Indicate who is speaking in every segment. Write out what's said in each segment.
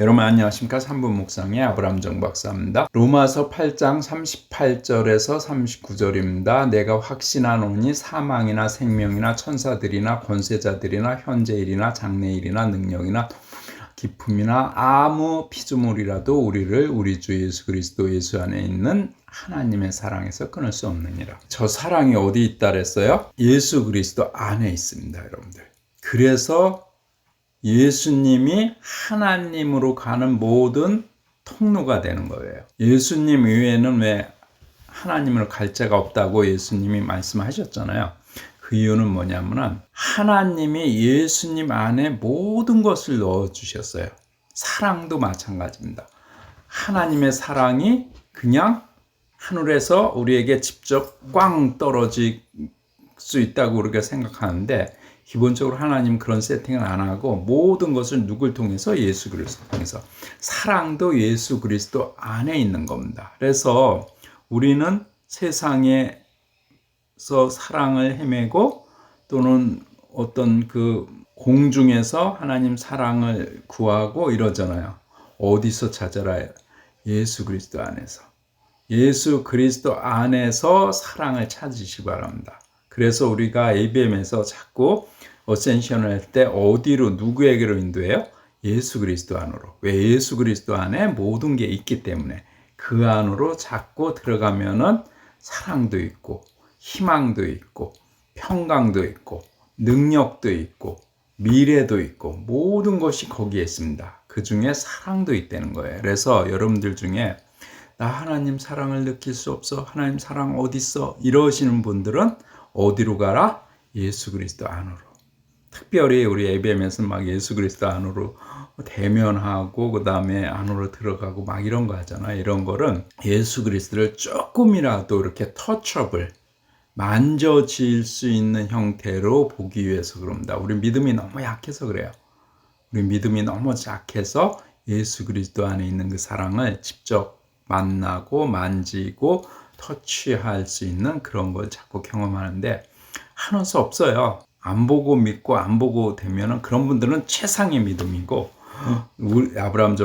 Speaker 1: 여러분 안녕하십니까 3분 묵상의 아브람 정박사입니다. 로마서 8장 38절에서 39절입니다. 내가 확신하노니 사망이나 생명이나 천사들이나 권세자들이나 현재일이나 장래일이나 능력이나 기품이나 아무 피조물이라도 우리를 우리 주 예수 그리스도 예수 안에 있는 하나님의 사랑에서 끊을 수 없느니라. 저 사랑이 어디 있다 그랬어요? 예수 그리스도 안에 있습니다, 여러분들. 그래서 예수님이 하나님으로 가는 모든 통로가 되는 거예요. 예수님 외에는 왜 하나님으로 갈 자가 없다고 예수님이 말씀하셨잖아요. 그 이유는 뭐냐면은 하나님이 예수님 안에 모든 것을 넣어 주셨어요. 사랑도 마찬가지입니다. 하나님의 사랑이 그냥 하늘에서 우리에게 직접 꽝 떨어질 수 있다고 우리가 생각하는데 기본적으로 하나님 그런 세팅을 안 하고 모든 것을 누굴 통해서 예수 그리스도 통해서 사랑도 예수 그리스도 안에 있는 겁니다. 그래서 우리는 세상에서 사랑을 헤매고 또는 어떤 그 공중에서 하나님 사랑을 구하고 이러잖아요. 어디서 찾아라? 예수 그리스도 안에서. 예수 그리스도 안에서 사랑을 찾으시기 바랍니다. 그래서 우리가 ABM에서 자꾸 어센션을 할 때 어디로 누구에게로 인도해요? 예수 그리스도 안으로. 왜 예수 그리스도 안에 모든 게 있기 때문에 그 안으로 자꾸 들어가면은 사랑도 있고 희망도 있고 평강도 있고 능력도 있고 미래도 있고 모든 것이 거기에 있습니다. 그 중에 사랑도 있다는 거예요. 그래서 여러분들 중에 나 하나님 사랑을 느낄 수 없어. 하나님 사랑 어디 있어? 이러시는 분들은 어디로 가라? 예수 그리스도 안으로. 특별히 우리 ABM에서는 막 예수 그리스도 안으로 대면하고 그 다음에 안으로 들어가고 막 이런 거 하잖아. 이런 거는 예수 그리스도를 조금이라도 이렇게 터처블 만져질 수 있는 형태로 보기 위해서 그럽니다. 우리 믿음이 너무 약해서 그래요. 우리 믿음이 너무 약해서 예수 그리스도 안에 있는 그 사랑을 직접 만나고 만지고 터치할 수 있는 그런 걸 자꾸 경험하는데 하는 수 없어요. 안 보고 믿고 안 보고 되면은 그런 분들은 최상의 믿음이고 우리 아브라함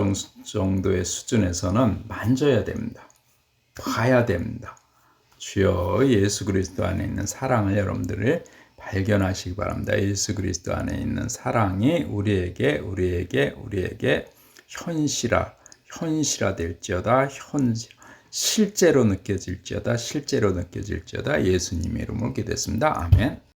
Speaker 1: 정도의 수준에서는 만져야 됩니다. 봐야 됩니다. 주여 예수 그리스도 안에 있는 사랑을 여러분들이 발견하시기 바랍니다. 예수 그리스도 안에 있는 사랑이 우리에게 우리에게 우리에게 현실화 현실화 될지어다 현실 실제로 느껴질지어다 실제로 느껴질지어다 예수님의 이름으로 기도했습니다. 아멘.